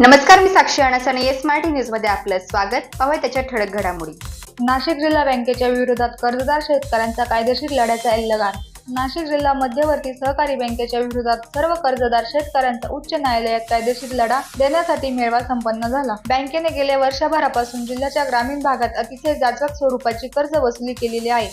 नमस्कार मी साक्षी अणस एस मराठी न्यूजमध्ये आपलं स्वागत. पाहूया त्याच्या ठळक घडामोडी. नाशिक जिल्हा बँकेच्या विरोधात कर्जदार शेतकऱ्यांचा कायदेशीर लढ्याचा एल्लगान नाशिक जिल्हा मध्यवर्ती सहकारी बँकेच्या विरोधात सर्व कर्जदार शेतकऱ्यांचा उच्च न्यायालयात कायदेशीर लढा देण्यासाठी मेळावा संपन्न झाला. बँकेने गेल्या वर्षभरापासून जिल्ह्याच्या ग्रामीण भागात अतिशय जाचक स्वरूपाची कर्ज वसुली केलेली आहे.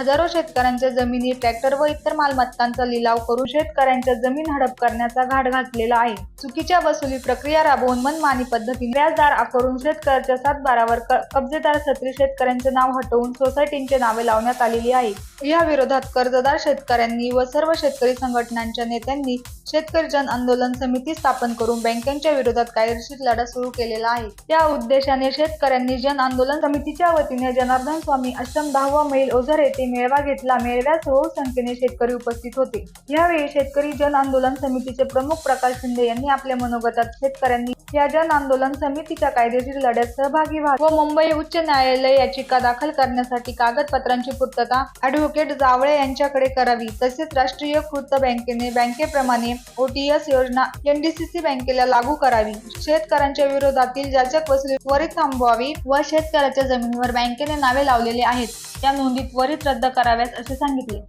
हजारो शेतकऱ्यांच्या जमिनी ट्रॅक्टर व इतर मालमत्तांचा लिलाव करून शेतकऱ्यांच्या जमीन हडप करण्याचा घाट घातलेला आहे. चुकीच्या वसुली प्रक्रिया राबवून मनमानी पद्धतीने व्याजदार आकारून शेतकऱ्याच्या सातबारावर कब्जेदार सत्री शेतकऱ्यांचे नाव हटवून सोसायटींचे नावे लावण्यात आलेली आहे. या विरोधात कर्जदार शेतकऱ्यांनी व सर्व शेतकरी संघटनांच्या नेत्यांनी शेतकरी जन आंदोलन समिती स्थापन करून बँकांच्या विरोधात कायदेशीर लढा सुरू केलेला आहे. त्या उद्देशाने शेतकऱ्यांनी जन आंदोलन समितीच्या वतीने जनार्दन स्वामी आश्रम दहावा मैल ओझर येथे मेळावा घेतला मेळव्यात बहु संख्येने शेतकरी उपस्थित होते. यावेळी शेतकरी जन आंदोलन समितीचे प्रमुख प्रकाश शिंदे यांनी आपल्या मनोगतात शेतकऱ्यांनी या जन आंदोलन समितीच्या कायदेशीर लढ्यात सहभागी व्हा व मुंबई उच्च न्यायालय याचिका दाखल करण्यासाठी कागदपत्रांची पूर्तता ॲडव्होकेट जावळे यांच्याकडे करावी. तसेच राष्ट्रीय कृत बँकेने बँकेप्रमाणे ओटीएस योजना एनडीसीसी बँकेला लागू करावी. शेतकऱ्यांच्या विरोधातील जाचक वसुली त्वरित थांबवावी व शेतकऱ्याच्या जमिनीवर बँकेने नावे लावलेले आहेत. त्या नोंदी त्वरित रद्द कराव्यात असे सांगितले.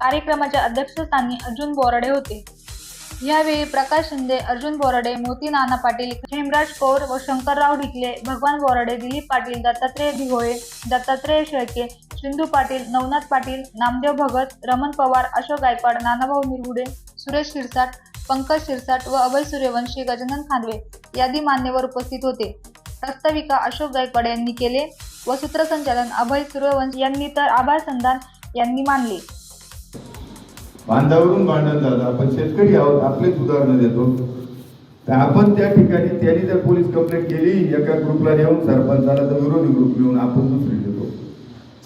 कार्यक्रमाच्या अध्यक्षस्थानी अर्जुन बोराडे होते. यावेळी प्रकाश शिंदे अर्जुन बोराडे मोती नाना पाटील हेमराज कौर व शंकरराव ढिकले भगवान बोराडे दिलीप पाटील दत्तात्रय दिघोळे दत्तात्रय शेळके सिंधू पाटील नवनाथ पाटील नामदेव भगत रमण पवार अशोक गायकवाड नानाभाऊ निरगुडे सुरेश शिरसाट पंकज शिरसाट व अभय सूर्यवंशी गजानन खांदवे यादी मान्यवर उपस्थित होते. प्रस्ताविका अशोक गायकवाड यांनी केले. व सूत्रसंचालन अभय सूर्यवंश यांनी तर आभार संधान यांनी मानले. बांधावरून भांडण झालं आपण शेतकरी आहोत आपलेच उदाहरणं देतो. तर आपण त्या ठिकाणी त्यांनी जर पोलीस कंप्लेंट केली एका ग्रुपला नेऊन सरपंचाला तर विरोधी ग्रुप घेऊन आपण दुसरी देतो.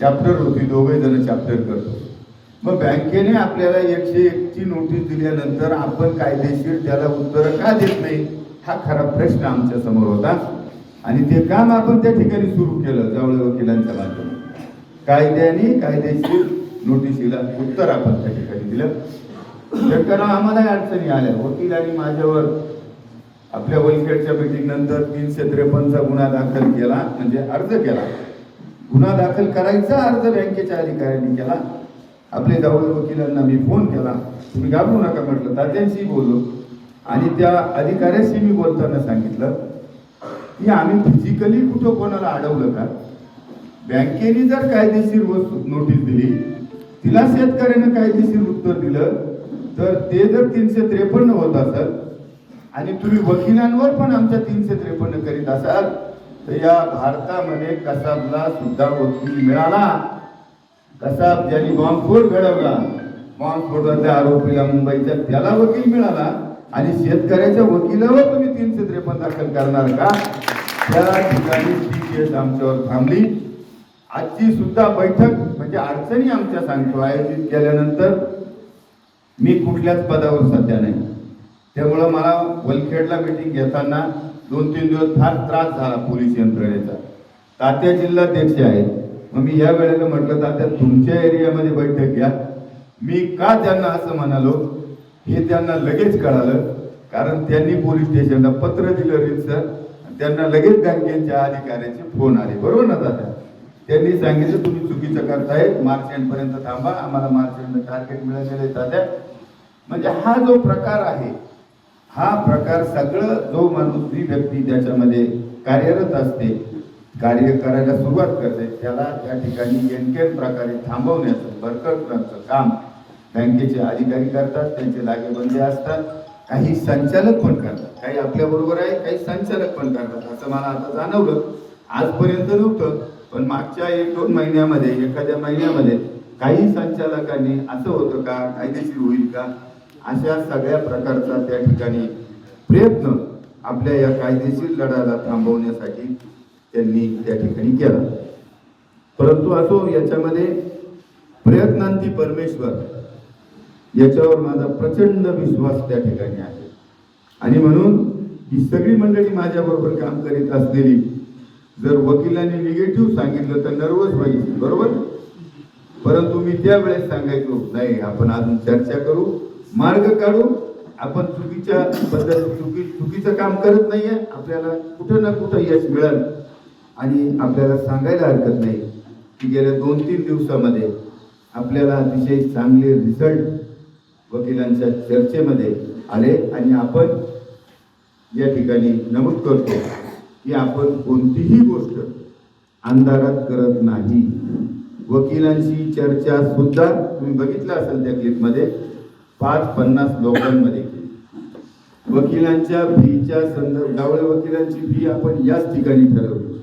चॅप्टर होती दोघे जण चॅप्टर करतो. मग बँकेने आपल्याला एकशे एकची नोटीस दिल्यानंतर आपण कायदेशीर त्याला उत्तर का देत नाही? हा खरा प्रश्न आमच्यासमोर होता. आणि ते काम आपण त्या ठिकाणी सुरू केलं जावळे वकिलांच्या माध्यमात कायद्याने कायदेशीर नोटिसीला उत्तर आपण त्या ठिकाणी दिलं. शेतकऱ्यांना आम्हालाही अडचणी आल्या. वकिलांनी माझ्यावर आपल्या वलखेडच्या मीटिंग नंतर तीनशे त्रेपन्नचा गुन्हा दाखल केला म्हणजे अर्ज केला. गुन्हा दाखल करायचा अर्ज बँकेच्या अधिकाऱ्यांनी केला. आपले जवळ वकिलांना मी फोन केला. तुम्ही घाबरू नका म्हटलं. तात्यांशी बोललो. आणि त्या अधिकाऱ्याशी मी बोलताना सांगितलं की आम्ही फिजिकली कुठं कोणाला अडवलं का? बँकेने जर कायदेशीर वस्तू नोटीस दिली तिला शेतकऱ्यानं कायदेशीर उत्तर दिलं तर ते जर तीनशे त्रेपन्न होत असेल आणि तुम्ही वकिलांवर पण आमच्या तीनशे त्रेपन्न करीत असाल तर या भारतामध्ये कसाबला सुद्धा वकील मिळाला. कसाब ज्यांनी बॉम्बस्फोट घडवला बॉम्बस्फोटाच्या आरोपीला मुंबईच्या त्याला वकील मिळाला. आणि शेतकऱ्याच्या वकिलावर तुम्ही तीनशे त्रेपन्न दाखल करणार का? त्या ठिकाणी ती केस आमच्यावर थांबली. आजची सुद्धा बैठक म्हणजे अडचणी आमच्या सांगतो आयोजित केल्यानंतर मी कुठल्याच पदावर सध्या नाही. त्यामुळं मला वलखेडला मिटिंग घेताना दोन तीन दिवस फार त्रास झाला पोलीस यंत्रणेचा. तात्या जिल्हाध्यक्ष आहेत. मग मी या वेळेला म्हटलं तात्या तुमच्या एरियामध्ये बैठक घ्या. मी का त्यांना असं म्हणालो? हे त्यांना लगेच कळालं. कारण त्यांनी पोलीस स्टेशनला पत्र दिलं रीतसर. त्यांना लगेच बँकेच्या अधिकाऱ्याचे फोन आले. बरोबर ना दादा? त्यांनी सांगितलं तुम्ही चुकीचं करताय मार्च एंड पर्यंत थांबा. आम्हाला मार्च एंड टार्गेट मिळालेलं आहे दादा. म्हणजे हा जो प्रकार आहे हा प्रकार सगळं जो माणूस जी व्यक्ती त्याच्यामध्ये कार्यरत असते कार्य करायला सुरुवात करते त्याला त्या ठिकाणी नेमक्याच प्रकारे थांबवण्याचं बरकटण्याचं काम बँकेचे अधिकारी करतात त्यांचे लागेबंदे असतात. काही संचालक पण करतात. काही आपल्या बरोबर आहे काही संचालक पण करतात. असं मला आता जाणवलं. आजपर्यंत नव्हतं पण मागच्या एक दोन महिन्यामध्ये एखाद्या महिन्यामध्ये काही संचालकांनी असं होतं का कायदेशीर होईल का? अशा सगळ्या प्रकारचा त्या ठिकाणी प्रयत्न आपल्या या कायदेशीर लढ्याला थांबवण्यासाठी त्यांनी त्या ठिकाणी केला. परंतु असो याच्यामध्ये प्रयत्नांती परमेश्वर याच्यावर माझा प्रचंड विश्वास त्या ठिकाणी आहे. आणि म्हणून ही सगळी मंडळी माझ्याबरोबर काम करीत असलेली जर वकिलांनी निगेटिव्ह सांगितलं तर नर्वस व्हायची बरोबर? परंतु मी त्यावेळेस सांगायचो नाही आपण अजून चर्चा करू मार्ग काढू आपण चुकीच्या पद्धत चुकी चुकीचं काम करत नाहीये आपल्याला कुठं ना कुठं यश मिळेल. आणि आपल्याला सांगायला हरकत नाही की गेल्या दोन तीन दिवसामध्ये आपल्याला अतिशय चांगले रिझल्ट वकिलांच्या चर्चेमध्ये आले आणि आपण या ठिकाणी नमूद करतो की आपण कोणतीही गोष्ट अंधारात करत नाही. वकिलांची चर्चा सुद्धा तुम्ही बघितलं असेल त्या क्लिपमध्ये पाच पन्नास लोकांमध्ये. केली वकिलांच्या फीच्या संदर्भ डावळे वकिलांची फी आपण याच ठिकाणी ठरवली.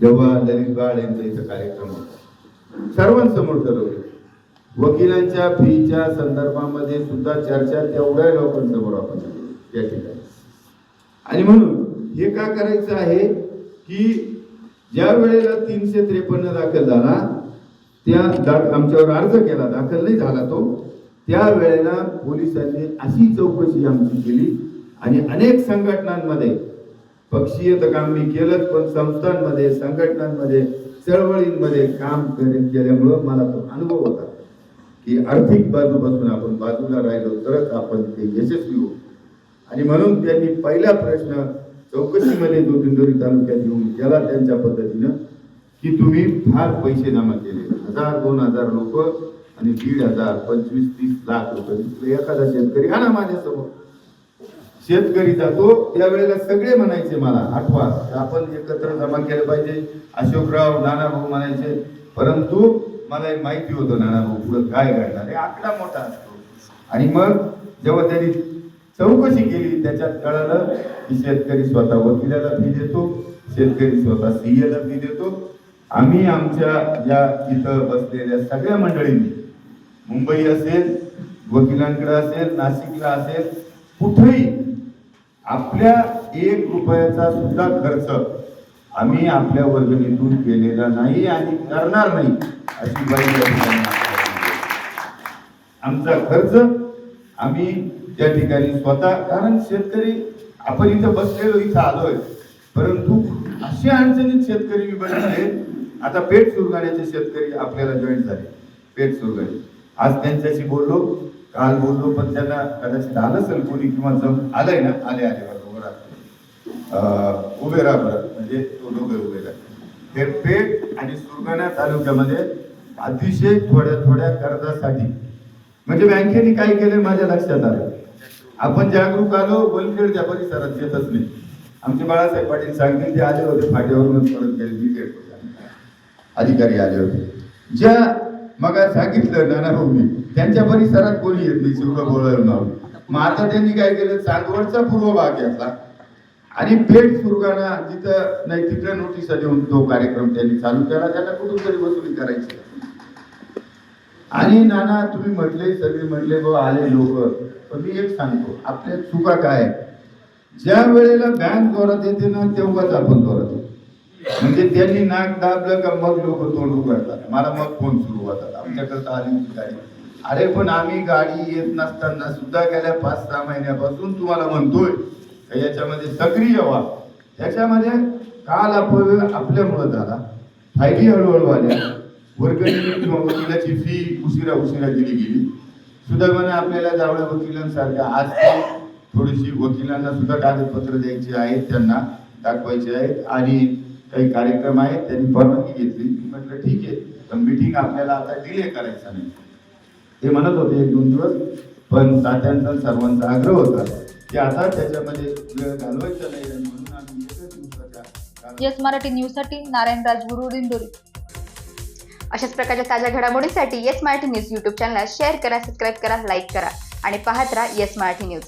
जेव्हा ललित बाळ यांचा इथं कार्यक्रम होता सर्वांसमोर ठरवले. वकिलांच्या फीच्या संदर्भामध्ये सुद्धा चर्चा तेवढ्या लोकांसमोर आपण त्या या ठिकाणी. आणि म्हणून हे का करायचं आहे की ज्या वेळेला तीनशे त्रेपन्न दाखल झाला त्या दा- आमच्यावर अर्ज केला दाखल नाही झाला तो त्या वेळेला पोलिसांनी अशी चौकशी आमची केली आणि अनेक संघटनांमध्ये पक्षीय तर काम मी केलंच पण संस्थांमध्ये संघटनांमध्ये चळवळींमध्ये काम करीत गेल्यामुळं मला तो अनुभव होता. की आर्थिक बाजूपासून आपण बाजूला राहिलो तरच आपण ते यशस्वी होऊ. आणि म्हणून त्यांनी पहिला प्रश्न चौकशीमध्ये जो दिंडोरी तालुक्यात येऊन त्याला त्यांच्या पद्धतीनं की तुम्ही फार पैसे जमा केले. हजार दोन हजार लोक आणि दीड हजार पंचवीस तीस लाख रुपये. एखादा शेतकरी आणा माझ्यासमोर. शेतकरी जातो त्यावेळेला सगळे म्हणायचे मला आठवा आपण एकत्र जमा केलं पाहिजे. अशोकराव नानाभाऊ म्हणायचे परंतु मला एक माहिती होतं नानाभाऊ पुढं काय घडणार? हे आकडा मोठा असतो. आणि मग जेव्हा त्यांनी चौकशी केली त्याच्यात कळालं की शेतकरी स्वतः वकिलाला फी देतो शेतकरी स्वतः सीएला फी देतो. आम्ही आमच्या या इथं बसलेल्या सगळ्या मंडळींनी मुंबई असेल वकिलांकडे असेल नाशिकला असेल कुठेही आपल्या एक रुपयाचा सुद्धा खर्च आम्ही आपल्या वर्गणीतून केलेला नाही आणि करणार नाही. अशी बाई आमचा खर्च आम्ही त्या ठिकाणी स्वतः कारण शेतकरी आपण इथं बसलेलो इथं आलोय. परंतु असे अडचणीत शेतकरी मी आहेत आता पेट सुरगाण्याचे शेतकरी आपल्याला जॉईन झाले. पेट सुरगाणे आज त्यांच्याशी बोललो काल बोललो पण त्यांना कदाचित आलं असेल कोणी किंवा जम आलंय ना आले आले बरोबर उभे राहा बरं म्हणजे तो दोघे उभे राहा. हे पेठ आणि सुरगाणा तालुक्यामध्ये अतिशय थोड्या थोड्या कर्जासाठी. म्हणजे बँकेने काय केलं माझ्या लक्षात आलं. आपण जागरूक आलो वलखेड त्या परिसरात येतच नाही. आमचे बाळासाहेब पाटील सांगतील ते आले होते फाट्यावरूनच परत गेले अधिकारी आले होते. ज्या मग सांगितलं नाना भाऊनी त्यांच्या परिसरात कोणी येत नाही शिवडं बोलायला मग आता त्यांनी काय केलं? चांदवडचा पूर्व भाग घेतला. आणि पेठ सुरगाणा जिथं नाही तिथं नोटीस देऊन तो कार्यक्रम त्यांनी चालू केला. त्याला कुठून तरी वसुली करायची. आणि नाना तुम्ही म्हटले सगळे म्हटले बाबा आले लोक. पण मी एक सांगतो आपल्या चुका काय ज्या वेळेला बँक जोरात येते ना तेव्हाच आपण जोरात येतो. म्हणजे त्यांनी नाक दाबलं का मग लोक तोंड उघडतात. मला मग फोन सुरू होतात. आमच्याकडे आली होती गाडी. अरे पण आम्ही गाडी येत नसताना सुद्धा गेल्या पाच सहा महिन्यापासून तुम्हाला म्हणतोय याच्यामध्ये सक्रिय व्हा. याच्यामध्ये काल अपव्यय आपल्यामुळं झाला फायली हळूहळू आल्या वर्गणी किंवा वकिलाची फी उशिरा उशिरा दिली गेली. सुदैवाने आपल्याला जावळ्या वकिलांसारख्या आज थोडीशी वकिलांना सुद्धा कागदपत्र द्यायची आहेत त्यांना दाखवायचे आहेत. आणि काही कार्यक्रम आहेत त्यांनी परवानगी घेतली. मी म्हटलं ठीक आहे. पण मिटिंग आपल्याला आता डिले करायचा नाही. ते म्हणत होते एक दोन दिवस. पण सात्यांचा सर्वांचा आग्रह होता. की आता त्याच्यामध्ये वेळ घालवायचा नाही आणि म्हणून आम्ही एकच दिवसाच्या येस मराठी न्यूजसाठी नारायण राजगुरू दिंडोरी. अशाच प्रकारच्या ताज्या घडामोडीसाठी येस मराठी न्यूज युट्यूब चॅनलला शेअर करा सबस्क्राईब करा लाईक करा आणि पाहत राहा येस मराठी न्यूज.